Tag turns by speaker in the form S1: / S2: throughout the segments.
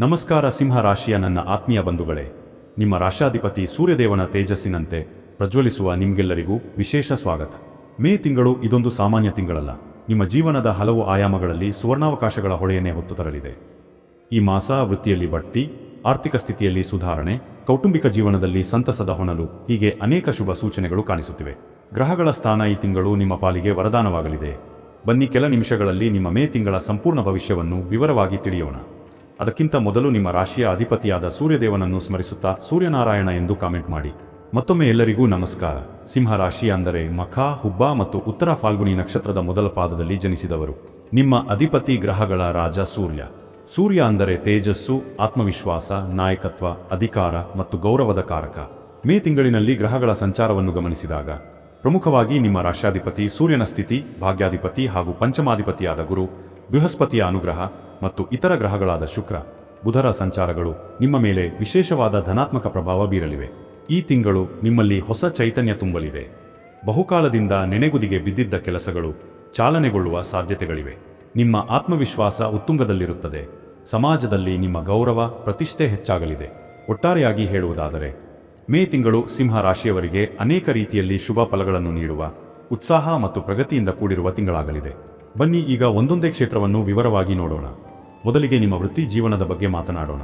S1: ನಮಸ್ಕಾರ ಸಿಂಹ ರಾಶಿಯ ನನ್ನ ಆತ್ಮೀಯ ಬಂಧುಗಳೇ. ನಿಮ್ಮ ರಾಶಾಧಿಪತಿ ಸೂರ್ಯದೇವನ ತೇಜಸ್ಸಿನಂತೆ ಪ್ರಜ್ವಲಿಸುವ ನಿಮಗೆಲ್ಲರಿಗೂ ವಿಶೇಷ ಸ್ವಾಗತ. ಮೇ ತಿಂಗಳು ಇದೊಂದು ಸಾಮಾನ್ಯ ತಿಂಗಳಲ್ಲ. ನಿಮ್ಮ ಜೀವನದ ಹಲವು ಆಯಾಮಗಳಲ್ಲಿ ಸುವರ್ಣಾವಕಾಶಗಳ ಹೊಳೆಯನ್ನೇ ಹೊತ್ತು ತರಲಿದೆ. ಈ ಮಾಸ ವೃತ್ತಿಯಲ್ಲಿ ಬಡ್ತಿ, ಆರ್ಥಿಕ ಸ್ಥಿತಿಯಲ್ಲಿ ಸುಧಾರಣೆ, ಕೌಟುಂಬಿಕ ಜೀವನದಲ್ಲಿ ಸಂತಸದ ಹೊನಲು ಹೀಗೆ ಅನೇಕ ಶುಭ ಸೂಚನೆಗಳು ಕಾಣಿಸುತ್ತಿವೆ. ಗ್ರಹಗಳ ಸ್ಥಾನ ಈ ತಿಂಗಳು ನಿಮ್ಮ ಪಾಲಿಗೆ ವರದಾನವಾಗಲಿದೆ. ಬನ್ನಿ ಕೆಲ ನಿಮಿಷಗಳಲ್ಲಿ ನಿಮ್ಮ ಮೇ ತಿಂಗಳ ಸಂಪೂರ್ಣ ಭವಿಷ್ಯವನ್ನು ವಿವರವಾಗಿ ತಿಳಿಯೋಣ. ಅದಕ್ಕಿಂತ ಮೊದಲು ನಿಮ್ಮ ರಾಶಿಯ ಅಧಿಪತಿಯಾದ ಸೂರ್ಯದೇವನನ್ನು ಸ್ಮರಿಸುತ್ತಾ ಸೂರ್ಯನಾರಾಯಣ ಎಂದು ಕಾಮೆಂಟ್ ಮಾಡಿ. ಮತ್ತೊಮ್ಮೆ ಎಲ್ಲರಿಗೂ ನಮಸ್ಕಾರ. ಸಿಂಹ ರಾಶಿ ಅಂದರೆ ಮಖ, ಹುಬ್ಬ ಮತ್ತು ಉತ್ತರ ಫಾಲ್ಗುಣಿ ನಕ್ಷತ್ರದ ಮೊದಲ ಪಾದದಲ್ಲಿ ಜನಿಸಿದವರು. ನಿಮ್ಮ ಅಧಿಪತಿ ಗ್ರಹಗಳ ರಾಜ ಸೂರ್ಯ. ಸೂರ್ಯ ಅಂದರೆ ತೇಜಸ್ಸು, ಆತ್ಮವಿಶ್ವಾಸ, ನಾಯಕತ್ವ, ಅಧಿಕಾರ ಮತ್ತು ಗೌರವದ ಕಾರಕ. ಮೇ ತಿಂಗಳಿನಲ್ಲಿ ಗ್ರಹಗಳ ಸಂಚಾರವನ್ನು ಗಮನಿಸಿದಾಗ, ಪ್ರಮುಖವಾಗಿ ನಿಮ್ಮ ರಾಷ್ಟ್ರಾಧಿಪತಿ ಸೂರ್ಯನ ಸ್ಥಿತಿ, ಭಾಗ್ಯಾಧಿಪತಿ ಹಾಗೂ ಪಂಚಮಾಧಿಪತಿಯಾದ ಗುರು, ಬೃಹಸ್ಪತಿಯ ಅನುಗ್ರಹ ಮತ್ತು ಇತರ ಗ್ರಹಗಳಾದ ಶುಕ್ರ, ಬುಧರ ಸಂಚಾರಗಳು ನಿಮ್ಮ ಮೇಲೆ ವಿಶೇಷವಾದ ಧನಾತ್ಮಕ ಪ್ರಭಾವ ಬೀರಲಿವೆ. ಈ ತಿಂಗಳು ನಿಮ್ಮಲ್ಲಿ ಹೊಸ ಚೈತನ್ಯ ತುಂಬಲಿದೆ. ಬಹುಕಾಲದಿಂದ ನೆನೆಗುದಿಗೆ ಬಿದ್ದಿದ್ದ ಕೆಲಸಗಳು ಚಾಲನೆಗೊಳ್ಳುವ ಸಾಧ್ಯತೆಗಳಿವೆ. ನಿಮ್ಮ ಆತ್ಮವಿಶ್ವಾಸ ಉತ್ತುಂಗದಲ್ಲಿರುತ್ತದೆ. ಸಮಾಜದಲ್ಲಿ ನಿಮ್ಮ ಗೌರವ, ಪ್ರತಿಷ್ಠೆ ಹೆಚ್ಚಾಗಲಿದೆ. ಒಟ್ಟಾರೆಯಾಗಿ ಹೇಳುವುದಾದರೆ, ಮೇ ತಿಂಗಳು ಸಿಂಹ ರಾಶಿಯವರಿಗೆ ಅನೇಕ ರೀತಿಯಲ್ಲಿ ಶುಭ ಫಲಗಳನ್ನು ನೀಡುವ, ಉತ್ಸಾಹ ಮತ್ತು ಪ್ರಗತಿಯಿಂದ ಕೂಡಿರುವ ತಿಂಗಳಾಗಲಿದೆ. ಬನ್ನಿ ಈಗ ಒಂದೊಂದೇ ಕ್ಷೇತ್ರವನ್ನು ವಿವರವಾಗಿ ನೋಡೋಣ. ಮೊದಲಿಗೆ ನಿಮ್ಮ ವೃತ್ತಿ ಜೀವನದ ಬಗ್ಗೆ ಮಾತನಾಡೋಣ.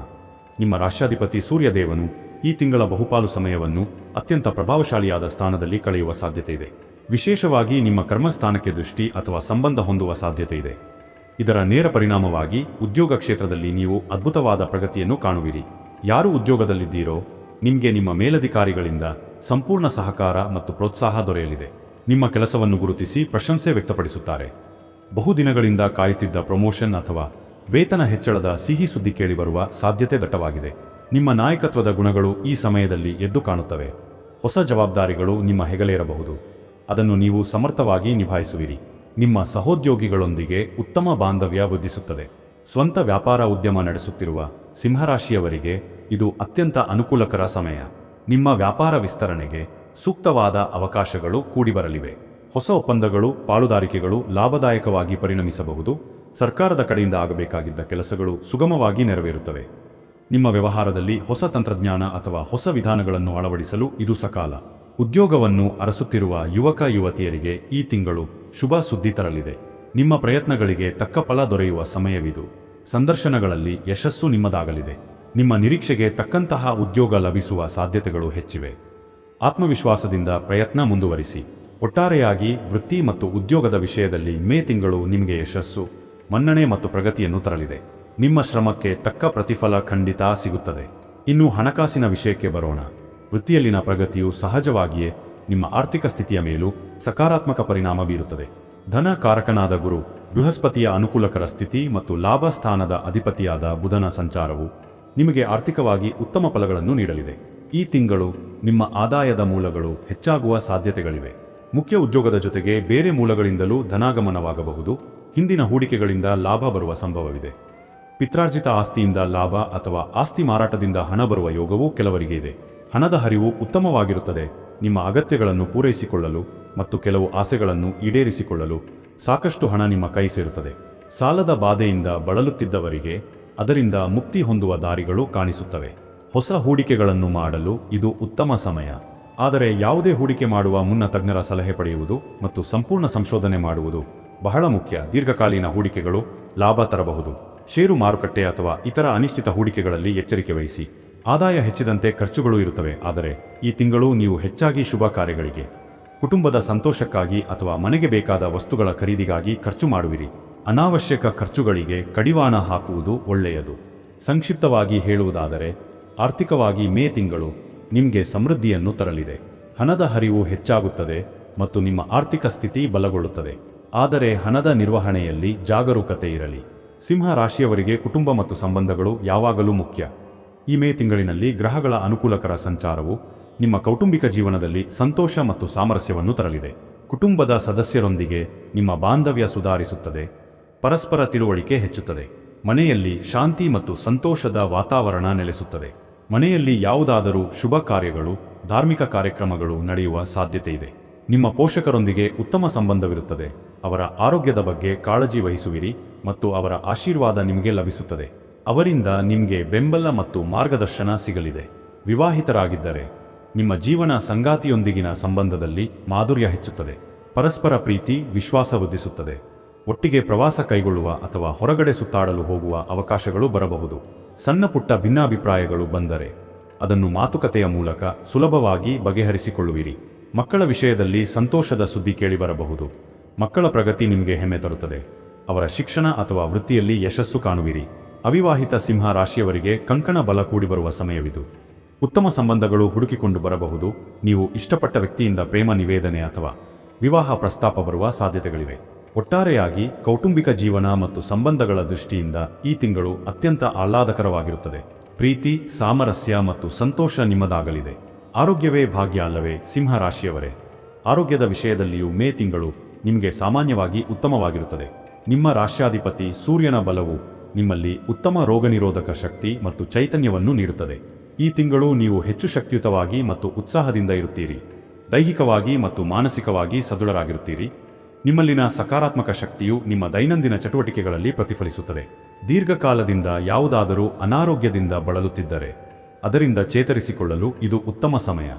S1: ನಿಮ್ಮ ರಾಷ್ಟ್ರಾಧಿಪತಿ ಸೂರ್ಯದೇವನು ಈ ತಿಂಗಳ ಬಹುಪಾಲು ಸಮಯವನ್ನು ಅತ್ಯಂತ ಪ್ರಭಾವಶಾಲಿಯಾದ ಸ್ಥಾನದಲ್ಲಿ ಕಳೆಯುವ ಸಾಧ್ಯತೆ ಇದೆ. ವಿಶೇಷವಾಗಿ ನಿಮ್ಮ ಕರ್ಮಸ್ಥಾನಕ್ಕೆ ದೃಷ್ಟಿ ಅಥವಾ ಸಂಬಂಧ ಹೊಂದುವ ಸಾಧ್ಯತೆ ಇದೆ. ಇದರ ನೇರ ಪರಿಣಾಮವಾಗಿ ಉದ್ಯೋಗ ಕ್ಷೇತ್ರದಲ್ಲಿ ನೀವು ಅದ್ಭುತವಾದ ಪ್ರಗತಿಯನ್ನು ಕಾಣುವಿರಿ. ಯಾರು ಉದ್ಯೋಗದಲ್ಲಿದ್ದೀರೋ ನಿಮಗೆ ನಿಮ್ಮ ಮೇಲಧಿಕಾರಿಗಳಿಂದ ಸಂಪೂರ್ಣ ಸಹಕಾರ ಮತ್ತು ಪ್ರೋತ್ಸಾಹ ದೊರೆಯಲಿದೆ. ನಿಮ್ಮ ಕೆಲಸವನ್ನು ಗುರುತಿಸಿ ಪ್ರಶಂಸೆ ವ್ಯಕ್ತಪಡಿಸುತ್ತಾರೆ. ಬಹುದಿನಗಳಿಂದ ಕಾಯುತ್ತಿದ್ದ ಪ್ರಮೋಷನ್ ಅಥವಾ ವೇತನ ಹೆಚ್ಚಳದ ಸಿಹಿ ಸುದ್ದಿ ಕೇಳಿಬರುವ ಸಾಧ್ಯತೆ ದಟ್ಟವಾಗಿದೆ. ನಿಮ್ಮ ನಾಯಕತ್ವದ ಗುಣಗಳು ಈ ಸಮಯದಲ್ಲಿ ಎದ್ದು ಕಾಣುತ್ತವೆ. ಹೊಸ ಜವಾಬ್ದಾರಿಗಳು ನಿಮ್ಮ ಹೆಗಲೇರಬಹುದು. ಅದನ್ನು ನೀವು ಸಮರ್ಥವಾಗಿ ನಿಭಾಯಿಸುವಿರಿ. ನಿಮ್ಮ ಸಹೋದ್ಯೋಗಿಗಳೊಂದಿಗೆ ಉತ್ತಮ ಬಾಂಧವ್ಯ ವೃದ್ಧಿಸುತ್ತದೆ. ಸ್ವಂತ ವ್ಯಾಪಾರ ಉದ್ಯಮ ನಡೆಸುತ್ತಿರುವ ಸಿಂಹರಾಶಿಯವರಿಗೆ ಇದು ಅತ್ಯಂತ ಅನುಕೂಲಕರ ಸಮಯ. ನಿಮ್ಮ ವ್ಯಾಪಾರ ವಿಸ್ತರಣೆಗೆ ಸೂಕ್ತವಾದ ಅವಕಾಶಗಳು ಕೂಡಿಬರಲಿವೆ. ಹೊಸ ಒಪ್ಪಂದಗಳು, ಪಾಲುದಾರಿಕೆಗಳು ಲಾಭದಾಯಕವಾಗಿ ಪರಿಣಮಿಸಬಹುದು. ಸರ್ಕಾರದ ಕಡೆಯಿಂದ ಆಗಬೇಕಾಗಿದ್ದ ಕೆಲಸಗಳು ಸುಗಮವಾಗಿ ನೆರವೇರುತ್ತವೆ. ನಿಮ್ಮ ವ್ಯವಹಾರದಲ್ಲಿ ಹೊಸ ತಂತ್ರಜ್ಞಾನ ಅಥವಾ ಹೊಸ ವಿಧಾನಗಳನ್ನು ಅಳವಡಿಸಲು ಇದು ಸಕಾಲ. ಉದ್ಯೋಗವನ್ನು ಅರಸುತ್ತಿರುವ ಯುವಕ ಯುವತಿಯರಿಗೆ ಈ ತಿಂಗಳು ಶುಭ ಸುದ್ದಿ ತರಲಿದೆ. ನಿಮ್ಮ ಪ್ರಯತ್ನಗಳಿಗೆ ತಕ್ಕ ಫಲ ದೊರೆಯುವ ಸಮಯವಿದು. ಸಂದರ್ಶನಗಳಲ್ಲಿ ಯಶಸ್ಸು ನಿಮ್ಮದಾಗಲಿದೆ. ನಿಮ್ಮ ನಿರೀಕ್ಷೆಗೆ ತಕ್ಕಂತಹ ಉದ್ಯೋಗ ಲಭಿಸುವ ಸಾಧ್ಯತೆಗಳು ಹೆಚ್ಚಿವೆ. ಆತ್ಮವಿಶ್ವಾಸದಿಂದ ಪ್ರಯತ್ನ ಮುಂದುವರಿಸಿ. ಒಟ್ಟಾರೆಯಾಗಿ ವೃತ್ತಿ ಮತ್ತು ಉದ್ಯೋಗದ ವಿಷಯದಲ್ಲಿ ಮೇ ತಿಂಗಳು ನಿಮಗೆ ಯಶಸ್ಸು. ಮನ್ನಣೆ ಮತ್ತು ಪ್ರಗತಿಯನ್ನು ತರಲಿದೆ. ನಿಮ್ಮ ಶ್ರಮಕ್ಕೆ ತಕ್ಕ ಪ್ರತಿಫಲ ಖಂಡಿತ ಸಿಗುತ್ತದೆ. ಇನ್ನು ಹಣಕಾಸಿನ ವಿಷಯಕ್ಕೆ ಬರೋಣ. ವೃತ್ತಿಯಲ್ಲಿನ ಪ್ರಗತಿಯು ಸಹಜವಾಗಿಯೇ ನಿಮ್ಮ ಆರ್ಥಿಕ ಸ್ಥಿತಿಯ ಮೇಲೂ ಸಕಾರಾತ್ಮಕ ಪರಿಣಾಮ ಬೀರುತ್ತದೆ. ಧನ ಕಾರಕನಾದ ಗುರು, ಬೃಹಸ್ಪತಿಯ ಅನುಕೂಲಕರ ಸ್ಥಿತಿ ಮತ್ತು ಲಾಭ ಸ್ಥಾನದ ಅಧಿಪತಿಯಾದ ಬುಧನ ಸಂಚಾರವು ನಿಮಗೆ ಆರ್ಥಿಕವಾಗಿ ಉತ್ತಮ ಫಲಗಳನ್ನು ನೀಡಲಿದೆ. ಈ ತಿಂಗಳು ನಿಮ್ಮ ಆದಾಯದ ಮೂಲಗಳು ಹೆಚ್ಚಾಗುವ ಸಾಧ್ಯತೆಗಳಿವೆ. ಮುಖ್ಯ ಉದ್ಯೋಗದ ಜೊತೆಗೆ ಬೇರೆ ಮೂಲಗಳಿಂದಲೂ ಧನಾಗಮನವಾಗಬಹುದು. ಹಿಂದಿನ ಹೂಡಿಕೆಗಳಿಂದ ಲಾಭ ಬರುವ ಸಂಭವವಿದೆ. ಪಿತ್ರಾರ್ಜಿತ ಆಸ್ತಿಯಿಂದ ಲಾಭ ಅಥವಾ ಆಸ್ತಿ ಮಾರಾಟದಿಂದ ಹಣ ಬರುವ ಯೋಗವೂ ಕೆಲವರಿಗೆ ಇದೆ. ಹಣದ ಹರಿವು ಉತ್ತಮವಾಗಿರುತ್ತದೆ. ನಿಮ್ಮ ಅಗತ್ಯಗಳನ್ನು ಪೂರೈಸಿಕೊಳ್ಳಲು ಮತ್ತು ಕೆಲವು ಆಸೆಗಳನ್ನು ಈಡೇರಿಸಿಕೊಳ್ಳಲು ಸಾಕಷ್ಟು ಹಣ ನಿಮ್ಮ ಕೈ ಸೇರುತ್ತದೆ. ಸಾಲದ ಬಾಧೆಯಿಂದ ಬಳಲುತ್ತಿದ್ದವರಿಗೆ ಅದರಿಂದ ಮುಕ್ತಿ ಹೊಂದುವ ದಾರಿಗಳು ಕಾಣಿಸುತ್ತವೆ. ಹೊಸ ಹೂಡಿಕೆಗಳನ್ನು ಮಾಡಲು ಇದು ಉತ್ತಮ ಸಮಯ. ಆದರೆ ಯಾವುದೇ ಹೂಡಿಕೆ ಮಾಡುವ ಮುನ್ನ ತಜ್ಞರ ಸಲಹೆ ಪಡೆಯುವುದು ಮತ್ತು ಸಂಪೂರ್ಣ ಸಂಶೋಧನೆ ಮಾಡುವುದು ಬಹಳ ಮುಖ್ಯ. ದೀರ್ಘಕಾಲೀನ ಹೂಡಿಕೆಗಳು ಲಾಭ ತರಬಹುದು. ಷೇರು ಮಾರುಕಟ್ಟೆ ಅಥವಾ ಇತರ ಅನಿಶ್ಚಿತ ಹೂಡಿಕೆಗಳಲ್ಲಿ ಎಚ್ಚರಿಕೆ ವಹಿಸಿ. ಆದಾಯ ಹೆಚ್ಚಿದಂತೆ ಖರ್ಚುಗಳು ಇರುತ್ತವೆ. ಆದರೆ ಈ ತಿಂಗಳು ನೀವು ಹೆಚ್ಚಾಗಿ ಶುಭ ಕಾರ್ಯಗಳಿಗೆ, ಕುಟುಂಬದ ಸಂತೋಷಕ್ಕಾಗಿ ಅಥವಾ ಮನೆಗೆ ಬೇಕಾದ ವಸ್ತುಗಳ ಖರೀದಿಗಾಗಿ ಖರ್ಚು ಮಾಡುವಿರಿ. ಅನಾವಶ್ಯಕ ಖರ್ಚುಗಳಿಗೆ ಕಡಿವಾಣ ಹಾಕುವುದು ಒಳ್ಳೆಯದು. ಸಂಕ್ಷಿಪ್ತವಾಗಿ ಹೇಳುವುದಾದರೆ, ಆರ್ಥಿಕವಾಗಿ ಮೇ ತಿಂಗಳು ನಿಮಗೆ ಸಮೃದ್ಧಿಯನ್ನು ತರಲಿದೆ. ಹಣದ ಹರಿವು ಹೆಚ್ಚಾಗುತ್ತದೆ ಮತ್ತು ನಿಮ್ಮ ಆರ್ಥಿಕ ಸ್ಥಿತಿ ಬಲಗೊಳ್ಳುತ್ತದೆ. ಆದರೆ ಹಣದ ನಿರ್ವಹಣೆಯಲ್ಲಿ ಜಾಗರೂಕತೆ ಇರಲಿ. ಸಿಂಹ ರಾಶಿಯವರಿಗೆ ಕುಟುಂಬ ಮತ್ತು ಸಂಬಂಧಗಳು ಯಾವಾಗಲೂ ಮುಖ್ಯ. ಈ ಮೇ ತಿಂಗಳಿನಲ್ಲಿ ಗ್ರಹಗಳ ಅನುಕೂಲಕರ ಸಂಚಾರವು ನಿಮ್ಮ ಕೌಟುಂಬಿಕ ಜೀವನದಲ್ಲಿ ಸಂತೋಷ ಮತ್ತು ಸಾಮರಸ್ಯವನ್ನು ತರಲಿದೆ. ಕುಟುಂಬದ ಸದಸ್ಯರೊಂದಿಗೆ ನಿಮ್ಮ ಬಾಂಧವ್ಯ ಸುಧಾರಿಸುತ್ತದೆ. ಪರಸ್ಪರ ತಿಳುವಳಿಕೆ ಹೆಚ್ಚುತ್ತದೆ. ಮನೆಯಲ್ಲಿ ಶಾಂತಿ ಮತ್ತು ಸಂತೋಷದ ವಾತಾವರಣ ನೆಲೆಸುತ್ತದೆ. ಮನೆಯಲ್ಲಿ ಯಾವುದಾದರೂ ಶುಭ ಕಾರ್ಯಗಳು, ಧಾರ್ಮಿಕ ಕಾರ್ಯಕ್ರಮಗಳು ನಡೆಯುವ ಸಾಧ್ಯತೆ ಇದೆ. ನಿಮ್ಮ ಪೋಷಕರೊಂದಿಗೆ ಉತ್ತಮ ಸಂಬಂಧವಿರುತ್ತದೆ. ಅವರ ಆರೋಗ್ಯದ ಬಗ್ಗೆ ಕಾಳಜಿ ವಹಿಸುವಿರಿ ಮತ್ತು ಅವರ ಆಶೀರ್ವಾದ ನಿಮಗೆ ಲಭಿಸುತ್ತದೆ. ಅವರಿಂದ ನಿಮಗೆ ಬೆಂಬಲ ಮತ್ತು ಮಾರ್ಗದರ್ಶನ ಸಿಗಲಿದೆ. ವಿವಾಹಿತರಾಗಿದ್ದರೆ, ನಿಮ್ಮ ಜೀವನ ಸಂಗಾತಿಯೊಂದಿಗಿನ ಸಂಬಂಧದಲ್ಲಿ ಮಾಧುರ್ಯ ಹೆಚ್ಚುತ್ತದೆ. ಪರಸ್ಪರ ಪ್ರೀತಿ, ವಿಶ್ವಾಸ ವೃದ್ಧಿಸುತ್ತದೆ. ಒಟ್ಟಿಗೆ ಪ್ರವಾಸ ಕೈಗೊಳ್ಳುವ ಅಥವಾ ಹೊರಗಡೆ ಸುತ್ತಾಡಲು ಹೋಗುವ ಅವಕಾಶಗಳು ಬರಬಹುದು. ಸಣ್ಣ ಪುಟ್ಟ ಭಿನ್ನಾಭಿಪ್ರಾಯಗಳು ಬಂದರೆ, ಅದನ್ನು ಮಾತುಕತೆಯ ಮೂಲಕ ಸುಲಭವಾಗಿ ಬಗೆಹರಿಸಿಕೊಳ್ಳುವಿರಿ. ಮಕ್ಕಳ ವಿಷಯದಲ್ಲಿ ಸಂತೋಷದ ಸುದ್ದಿ ಕೇಳಿಬರಬಹುದು. ಮಕ್ಕಳ ಪ್ರಗತಿ ನಿಮಗೆ ಹೆಮ್ಮೆ ತರುತ್ತದೆ. ಅವರ ಶಿಕ್ಷಣ ಅಥವಾ ವೃತ್ತಿಯಲ್ಲಿ ಯಶಸ್ಸು ಕಾಣುವಿರಿ. ಅವಿವಾಹಿತ ಸಿಂಹ ರಾಶಿಯವರಿಗೆ ಕಂಕಣ ಬಲ ಕೂಡಿಬರುವ ಸಮಯವಿದು. ಉತ್ತಮ ಸಂಬಂಧಗಳು ಹುಡುಕಿಕೊಂಡು ಬರಬಹುದು. ನೀವು ಇಷ್ಟಪಟ್ಟ ವ್ಯಕ್ತಿಯಿಂದ ಪ್ರೇಮ ನಿವೇದನೆ ಅಥವಾ ವಿವಾಹ ಪ್ರಸ್ತಾಪ ಬರುವ ಸಾಧ್ಯತೆಗಳಿವೆ. ಒಟ್ಟಾರೆಯಾಗಿ ಕೌಟುಂಬಿಕ ಜೀವನ ಮತ್ತು ಸಂಬಂಧಗಳ ದೃಷ್ಟಿಯಿಂದ ಈ ತಿಂಗಳು ಅತ್ಯಂತ ಆಹ್ಲಾದಕರವಾಗಿರುತ್ತದೆ. ಪ್ರೀತಿ, ಸಾಮರಸ್ಯ ಮತ್ತು ಸಂತೋಷ ನಿಮ್ಮದಾಗಲಿದೆ. ಆರೋಗ್ಯವೇ ಭಾಗ್ಯ ಅಲ್ಲವೇ ಸಿಂಹ ರಾಶಿಯವರೇ ಆರೋಗ್ಯದ ವಿಷಯದಲ್ಲಿಯೂ ಮೇ ತಿಂಗಳು ನಿಮಗೆ ಸಾಮಾನ್ಯವಾಗಿ ಉತ್ತಮವಾಗಿರುತ್ತದೆ. ನಿಮ್ಮ ರಾಷ್ಟ್ರಾಧಿಪತಿ ಸೂರ್ಯನ ಬಲವು ನಿಮ್ಮಲ್ಲಿ ಉತ್ತಮ ರೋಗನಿರೋಧಕ ಶಕ್ತಿ ಮತ್ತು ಚೈತನ್ಯವನ್ನು ನೀಡುತ್ತದೆ. ಈ ತಿಂಗಳು ನೀವು ಹೆಚ್ಚು ಶಕ್ತಿಯುತವಾಗಿ ಮತ್ತು ಉತ್ಸಾಹದಿಂದ ಇರುತ್ತೀರಿ. ದೈಹಿಕವಾಗಿ ಮತ್ತು ಮಾನಸಿಕವಾಗಿ ಸದೃಢರಾಗಿರುತ್ತೀರಿ. ನಿಮ್ಮಲ್ಲಿನ ಸಕಾರಾತ್ಮಕ ಶಕ್ತಿಯು ನಿಮ್ಮ ದೈನಂದಿನ ಚಟುವಟಿಕೆಗಳಲ್ಲಿ ಪ್ರತಿಫಲಿಸುತ್ತದೆ. ದೀರ್ಘಕಾಲದಿಂದ ಯಾವುದಾದರೂ ಅನಾರೋಗ್ಯದಿಂದ ಬಳಲುತ್ತಿದ್ದರೆ ಅದರಿಂದ ಚೇತರಿಸಿಕೊಳ್ಳಲು ಇದು ಉತ್ತಮ ಸಮಯ.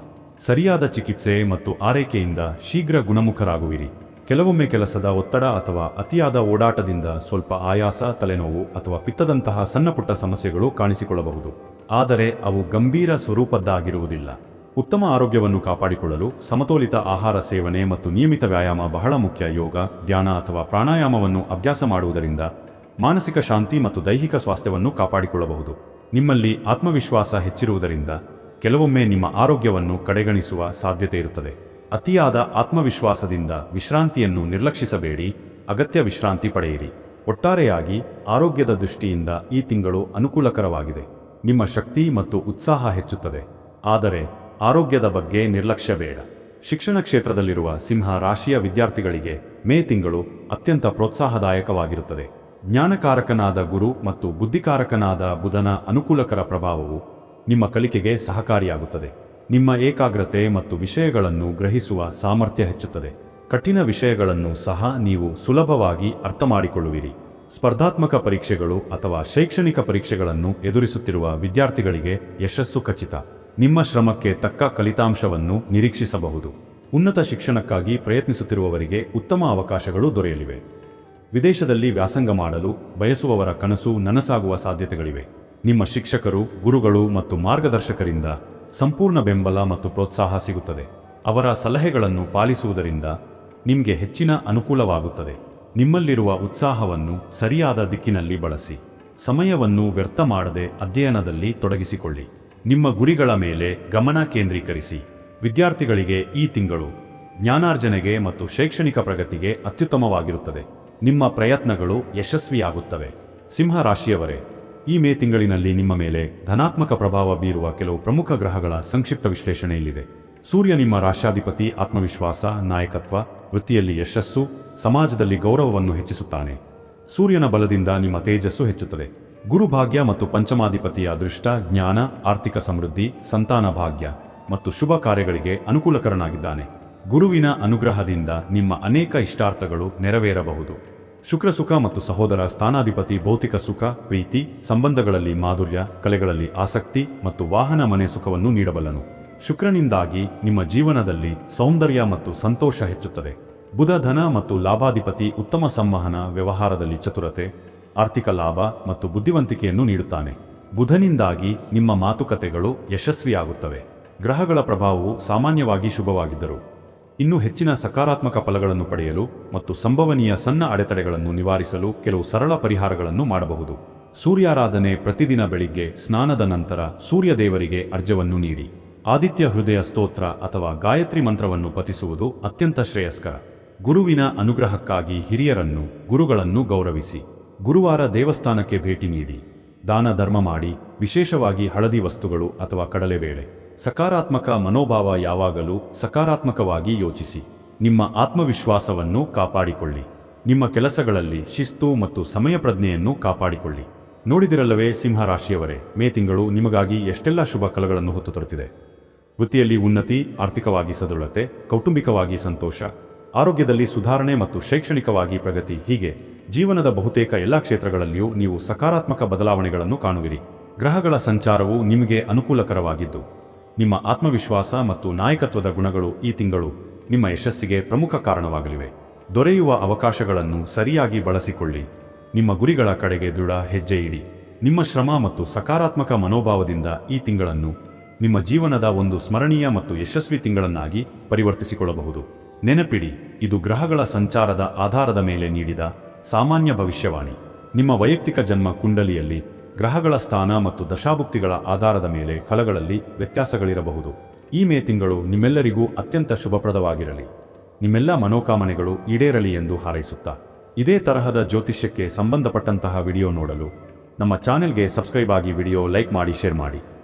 S1: ಸರಿಯಾದ ಚಿಕಿತ್ಸೆ ಮತ್ತು ಆರೈಕೆಯಿಂದ ಶೀಘ್ರ ಗುಣಮುಖರಾಗುವಿರಿ. ಕೆಲವೊಮ್ಮೆ ಕೆಲಸದ ಒತ್ತಡ ಅಥವಾ ಅತಿಯಾದ ಓಡಾಟದಿಂದ ಸ್ವಲ್ಪ ಆಯಾಸ, ತಲೆನೋವು ಅಥವಾ ಪಿತ್ತದಂತಹ ಸಣ್ಣಪುಟ್ಟ ಸಮಸ್ಯೆಗಳು ಕಾಣಿಸಿಕೊಳ್ಳಬಹುದು. ಆದರೆ ಅವು ಗಂಭೀರ ಸ್ವರೂಪದ್ದಾಗಿರುವುದಿಲ್ಲ. ಉತ್ತಮ ಆರೋಗ್ಯವನ್ನು ಕಾಪಾಡಿಕೊಳ್ಳಲು ಸಮತೋಲಿತ ಆಹಾರ ಸೇವನೆ ಮತ್ತು ನಿಯಮಿತ ವ್ಯಾಯಾಮ ಬಹಳ ಮುಖ್ಯ. ಯೋಗ, ಧ್ಯಾನ ಅಥವಾ ಪ್ರಾಣಾಯಾಮವನ್ನು ಅಭ್ಯಾಸ ಮಾಡುವುದರಿಂದ ಮಾನಸಿಕ ಶಾಂತಿ ಮತ್ತು ದೈಹಿಕ ಸ್ವಾಸ್ಥ್ಯವನ್ನು ಕಾಪಾಡಿಕೊಳ್ಳಬಹುದು. ನಿಮ್ಮಲ್ಲಿ ಆತ್ಮವಿಶ್ವಾಸ ಹೆಚ್ಚಿರುವುದರಿಂದ ಕೆಲವೊಮ್ಮೆ ನಿಮ್ಮ ಆರೋಗ್ಯವನ್ನು ಕಡೆಗಣಿಸುವ ಸಾಧ್ಯತೆ ಇರುತ್ತದೆ. ಅತಿಯಾದ ಆತ್ಮವಿಶ್ವಾಸದಿಂದ ವಿಶ್ರಾಂತಿಯನ್ನು ನಿರ್ಲಕ್ಷಿಸಬೇಡಿ, ಅಗತ್ಯ ವಿಶ್ರಾಂತಿ ಪಡೆಯಿರಿ. ಒಟ್ಟಾರೆಯಾಗಿ ಆರೋಗ್ಯದ ದೃಷ್ಟಿಯಿಂದ ಈ ತಿಂಗಳು ಅನುಕೂಲಕರವಾಗಿದೆ. ನಿಮ್ಮ ಶಕ್ತಿ ಮತ್ತು ಉತ್ಸಾಹ ಹೆಚ್ಚುತ್ತದೆ. ಆದರೆ ಆರೋಗ್ಯದ ಬಗ್ಗೆ ನಿರ್ಲಕ್ಷ್ಯ ಬೇಡ. ಶಿಕ್ಷಣ ಕ್ಷೇತ್ರದಲ್ಲಿರುವ ಸಿಂಹ ರಾಶಿಯ ವಿದ್ಯಾರ್ಥಿಗಳಿಗೆ ಮೇ ತಿಂಗಳು ಅತ್ಯಂತ ಪ್ರೋತ್ಸಾಹದಾಯಕವಾಗಿರುತ್ತದೆ. ಜ್ಞಾನಕಾರಕನಾದ ಗುರು ಮತ್ತು ಬುದ್ಧಿಕಾರಕನಾದ ಬುಧನ ಅನುಕೂಲಕರ ಪ್ರಭಾವವು ನಿಮ್ಮ ಕಲಿಕೆಗೆ ಸಹಕಾರಿಯಾಗುತ್ತದೆ. ನಿಮ್ಮ ಏಕಾಗ್ರತೆ ಮತ್ತು ವಿಷಯಗಳನ್ನು ಗ್ರಹಿಸುವ ಸಾಮರ್ಥ್ಯ ಹೆಚ್ಚುತ್ತದೆ. ಕಠಿಣ ವಿಷಯಗಳನ್ನು ಸಹ ನೀವು ಸುಲಭವಾಗಿ ಅರ್ಥ ಮಾಡಿಕೊಳ್ಳುವಿರಿ ಸ್ಪರ್ಧಾತ್ಮಕ ಪರೀಕ್ಷೆಗಳು ಅಥವಾ ಶೈಕ್ಷಣಿಕ ಪರೀಕ್ಷೆಗಳನ್ನು ಎದುರಿಸುತ್ತಿರುವ ವಿದ್ಯಾರ್ಥಿಗಳಿಗೆ ಯಶಸ್ಸು ಖಚಿತ. ನಿಮ್ಮ ಶ್ರಮಕ್ಕೆ ತಕ್ಕ ಫಲಿತಾಂಶವನ್ನು ನಿರೀಕ್ಷಿಸಬಹುದು. ಉನ್ನತ ಶಿಕ್ಷಣಕ್ಕಾಗಿ ಪ್ರಯತ್ನಿಸುತ್ತಿರುವವರಿಗೆ ಉತ್ತಮ ಅವಕಾಶಗಳು ದೊರೆಯಲಿವೆ. ವಿದೇಶದಲ್ಲಿ ವ್ಯಾಸಂಗ ಮಾಡಲು ಬಯಸುವವರ ಕನಸು ನನಸಾಗುವ ಸಾಧ್ಯತೆಗಳಿವೆ. ನಿಮ್ಮ ಶಿಕ್ಷಕರು, ಗುರುಗಳು ಮತ್ತು ಮಾರ್ಗದರ್ಶಕರಿಂದ ಸಂಪೂರ್ಣ ಬೆಂಬಲ ಮತ್ತು ಪ್ರೋತ್ಸಾಹ ಸಿಗುತ್ತದೆ. ಅವರ ಸಲಹೆಗಳನ್ನು ಪಾಲಿಸುವುದರಿಂದ ನಿಮಗೆ ಹೆಚ್ಚಿನ ಅನುಕೂಲವಾಗುತ್ತದೆ. ನಿಮ್ಮಲ್ಲಿರುವ ಉತ್ಸಾಹವನ್ನು ಸರಿಯಾದ ದಿಕ್ಕಿನಲ್ಲಿ ಬಳಸಿ. ಸಮಯವನ್ನು ವ್ಯರ್ಥ ಮಾಡದೆ ಅಧ್ಯಯನದಲ್ಲಿ ತೊಡಗಿಸಿಕೊಳ್ಳಿ. ನಿಮ್ಮ ಗುರಿಗಳ ಮೇಲೆ ಗಮನ ಕೇಂದ್ರೀಕರಿಸಿ. ವಿದ್ಯಾರ್ಥಿಗಳಿಗೆ ಈ ತಿಂಗಳು ಜ್ಞಾನಾರ್ಜನೆಗೆ ಮತ್ತು ಶೈಕ್ಷಣಿಕ ಪ್ರಗತಿಗೆ ಅತ್ಯುತ್ತಮವಾಗಿರುತ್ತದೆ. ನಿಮ್ಮ ಪ್ರಯತ್ನಗಳು ಯಶಸ್ವಿಯಾಗುತ್ತವೆ. ಸಿಂಹ ರಾಶಿಯವರೇ ಈ ಮೇ ತಿಂಗಳಿನಲ್ಲಿ ನಿಮ್ಮ ಮೇಲೆ ಧನಾತ್ಮಕ ಪ್ರಭಾವ ಬೀರುವ ಕೆಲವು ಪ್ರಮುಖ ಗ್ರಹಗಳ ಸಂಕ್ಷಿಪ್ತ ವಿಶ್ಲೇಷಣೆಯಲ್ಲಿದೆ. ಸೂರ್ಯ ನಿಮ್ಮ ರಾಶಾಧಿಪತಿ ಆತ್ಮವಿಶ್ವಾಸ, ನಾಯಕತ್ವ, ವೃತ್ತಿಯಲ್ಲಿ ಯಶಸ್ಸು, ಸಮಾಜದಲ್ಲಿ ಗೌರವವನ್ನು ಹೆಚ್ಚಿಸುತ್ತಾನೆ. ಸೂರ್ಯನ ಬಲದಿಂದ ನಿಮ್ಮ ತೇಜಸ್ಸು ಹೆಚ್ಚುತ್ತದೆ. ಗುರು ಭಾಗ್ಯ ಮತ್ತು ಪಂಚಮಾಧಿಪತಿಯ ಅದೃಷ್ಟ ಜ್ಞಾನ, ಆರ್ಥಿಕ ಸಮೃದ್ಧಿ, ಸಂತಾನ ಭಾಗ್ಯ ಮತ್ತು ಶುಭ ಕಾರ್ಯಗಳಿಗೆ ಅನುಕೂಲಕರನಾಗಿದ್ದಾನೆ. ಗುರುವಿನ ಅನುಗ್ರಹದಿಂದ ನಿಮ್ಮ ಅನೇಕ ಇಷ್ಟಾರ್ಥಗಳು ನೆರವೇರಬಹುದು. ಶುಕ್ರ ಸುಖ ಮತ್ತು ಸಹೋದರ ಸ್ಥಾನಾಧಿಪತಿ ಭೌತಿಕ ಸುಖ, ಪ್ರೀತಿ, ಸಂಬಂಧಗಳಲ್ಲಿ ಮಾಧುರ್ಯ, ಕಲೆಗಳಲ್ಲಿ ಆಸಕ್ತಿ ಮತ್ತು ವಾಹನ ಮನೆ ಸುಖವನ್ನು ನೀಡಬಲ್ಲನು. ಶುಕ್ರನಿಂದಾಗಿ ನಿಮ್ಮ ಜೀವನದಲ್ಲಿ ಸೌಂದರ್ಯ ಮತ್ತು ಸಂತೋಷ ಹೆಚ್ಚುತ್ತದೆ. ಬುಧ ಧನ ಮತ್ತು ಲಾಭಾಧಿಪತಿ ಉತ್ತಮ ಸಂವಹನ, ವ್ಯವಹಾರದಲ್ಲಿ ಚತುರತೆ, ಆರ್ಥಿಕ ಲಾಭ ಮತ್ತು ಬುದ್ಧಿವಂತಿಕೆಯನ್ನು ನೀಡುತ್ತಾನೆ. ಬುಧನಿಂದಾಗಿ ನಿಮ್ಮ ಮಾತುಕತೆಗಳು ಯಶಸ್ವಿಯಾಗುತ್ತವೆ. ಗ್ರಹಗಳ ಪ್ರಭಾವವು ಸಾಮಾನ್ಯವಾಗಿ ಶುಭವಾಗಿದ್ದರು ಇನ್ನೂ ಹೆಚ್ಚಿನ ಸಕಾರಾತ್ಮಕ ಫಲಗಳನ್ನು ಪಡೆಯಲು ಮತ್ತು ಸಂಭವನೀಯ ಸಣ್ಣ ಅಡೆತಡೆಗಳನ್ನು ನಿವಾರಿಸಲು ಕೆಲವು ಸರಳ ಪರಿಹಾರಗಳನ್ನು ಮಾಡಬಹುದು. ಸೂರ್ಯಾರಾಧನೆ ಪ್ರತಿದಿನ ಬೆಳಿಗ್ಗೆ ಸ್ನಾನದ ನಂತರ ಸೂರ್ಯ ದೇವರಿಗೆ ಅರ್ಜವನ್ನು ನೀಡಿ. ಆದಿತ್ಯ ಹೃದಯ ಸ್ತೋತ್ರ ಅಥವಾ ಗಾಯತ್ರಿ ಮಂತ್ರವನ್ನು ಪತಿಸುವುದು ಅತ್ಯಂತ ಶ್ರೇಯಸ್ಕರ. ಗುರುವಿನ ಅನುಗ್ರಹಕ್ಕಾಗಿ ಹಿರಿಯರನ್ನು, ಗುರುಗಳನ್ನು ಗೌರವಿಸಿ. ಗುರುವಾರ ದೇವಸ್ಥಾನಕ್ಕೆ ಭೇಟಿ ನೀಡಿ. ದಾನ ಧರ್ಮ ಮಾಡಿ, ವಿಶೇಷವಾಗಿ ಹಳದಿ ವಸ್ತುಗಳು ಅಥವಾ ಕಡಲೆಬೇಳೆ. ಸಕಾರಾತ್ಮಕ ಮನೋಭಾವ ಯಾವಾಗಲೂ ಸಕಾರಾತ್ಮಕವಾಗಿ ಯೋಚಿಸಿ. ನಿಮ್ಮ ಆತ್ಮವಿಶ್ವಾಸವನ್ನು ಕಾಪಾಡಿಕೊಳ್ಳಿ. ನಿಮ್ಮ ಕೆಲಸಗಳಲ್ಲಿ ಶಿಸ್ತು ಮತ್ತು ಸಮಯ ಪ್ರಜ್ಞೆಯನ್ನು ಕಾಪಾಡಿಕೊಳ್ಳಿ. ನೋಡಿದಿರಲ್ಲವೇ ಸಿಂಹ ರಾಶಿಯವರೇ ಮೇ ತಿಂಗಳು ನಿಮಗಾಗಿ ಎಷ್ಟೆಲ್ಲ ಶುಭ ಕಲಗಳನ್ನು ಹೊತ್ತು ತರುತ್ತಿದೆ. ವೃತ್ತಿಯಲ್ಲಿ ಉನ್ನತಿ, ಆರ್ಥಿಕವಾಗಿ ಸದೃಢತೆ, ಕೌಟುಂಬಿಕವಾಗಿ ಸಂತೋಷ, ಆರೋಗ್ಯದಲ್ಲಿ ಸುಧಾರಣೆ ಮತ್ತು ಶೈಕ್ಷಣಿಕವಾಗಿ ಪ್ರಗತಿ, ಹೀಗೆ ಜೀವನದ ಬಹುತೇಕ ಎಲ್ಲ ಕ್ಷೇತ್ರಗಳಲ್ಲಿಯೂ ನೀವು ಸಕಾರಾತ್ಮಕ ಬದಲಾವಣೆಗಳನ್ನು ಕಾಣುವಿರಿ. ಗ್ರಹಗಳ ಸಂಚಾರವು ನಿಮಗೆ ಅನುಕೂಲಕರವಾಗಿದ್ದು ನಿಮ್ಮ ಆತ್ಮವಿಶ್ವಾಸ ಮತ್ತು ನಾಯಕತ್ವದ ಗುಣಗಳು ಈ ತಿಂಗಳು ನಿಮ್ಮ ಯಶಸ್ಸಿಗೆ ಪ್ರಮುಖ ಕಾರಣವಾಗಲಿವೆ. ದೊರೆಯುವ ಅವಕಾಶಗಳನ್ನು ಸರಿಯಾಗಿ ಬಳಸಿಕೊಳ್ಳಿ. ನಿಮ್ಮ ಗುರಿಗಳ ಕಡೆಗೆ ದೃಢ ಹೆಜ್ಜೆ ಇಡಿ. ನಿಮ್ಮ ಶ್ರಮ ಮತ್ತು ಸಕಾರಾತ್ಮಕ ಮನೋಭಾವದಿಂದ ಈ ತಿಂಗಳನ್ನು ನಿಮ್ಮ ಜೀವನದ ಒಂದು ಸ್ಮರಣೀಯ ಮತ್ತು ಯಶಸ್ವಿ ತಿಂಗಳನ್ನಾಗಿ ಪರಿವರ್ತಿಸಿಕೊಳ್ಳಬಹುದು. ನೆನಪಿಡಿ, ಇದು ಗ್ರಹಗಳ ಸಂಚಾರದ ಆಧಾರದ ಮೇಲೆ ನೀಡಿದ ಸಾಮಾನ್ಯ ಭವಿಷ್ಯವಾಣಿ. ನಿಮ್ಮ ವೈಯಕ್ತಿಕ ಜನ್ಮ ಕುಂಡಲಿಯಲ್ಲಿ ಗ್ರಹಗಳ ಸ್ಥಾನ ಮತ್ತು ದಶಾಭುಕ್ತಿಗಳ ಆಧಾರದ ಮೇಲೆ ಫಲಗಳಲ್ಲಿ ವ್ಯತ್ಯಾಸಗಳಿರಬಹುದು. ಈ ಮೇ ತಿಂಗಳು ನಿಮ್ಮೆಲ್ಲರಿಗೂ ಅತ್ಯಂತ ಶುಭಪ್ರದವಾಗಿರಲಿ. ನಿಮ್ಮೆಲ್ಲ ಮನೋಕಾಮನೆಗಳು ಈಡೇರಲಿ ಎಂದು ಹಾರೈಸುತ್ತಾ. ಇದೇ ತರಹದ ಜ್ಯೋತಿಷ್ಯಕ್ಕೆ ಸಂಬಂಧಪಟ್ಟಂತಹ ವಿಡಿಯೋ ನೋಡಲು ನಮ್ಮ ಚಾನೆಲ್ಗೆ ಸಬ್ಸ್ಕ್ರೈಬ್ ಆಗಿ ವಿಡಿಯೋ ಲೈಕ್ ಮಾಡಿ, ಶೇರ್ ಮಾಡಿ.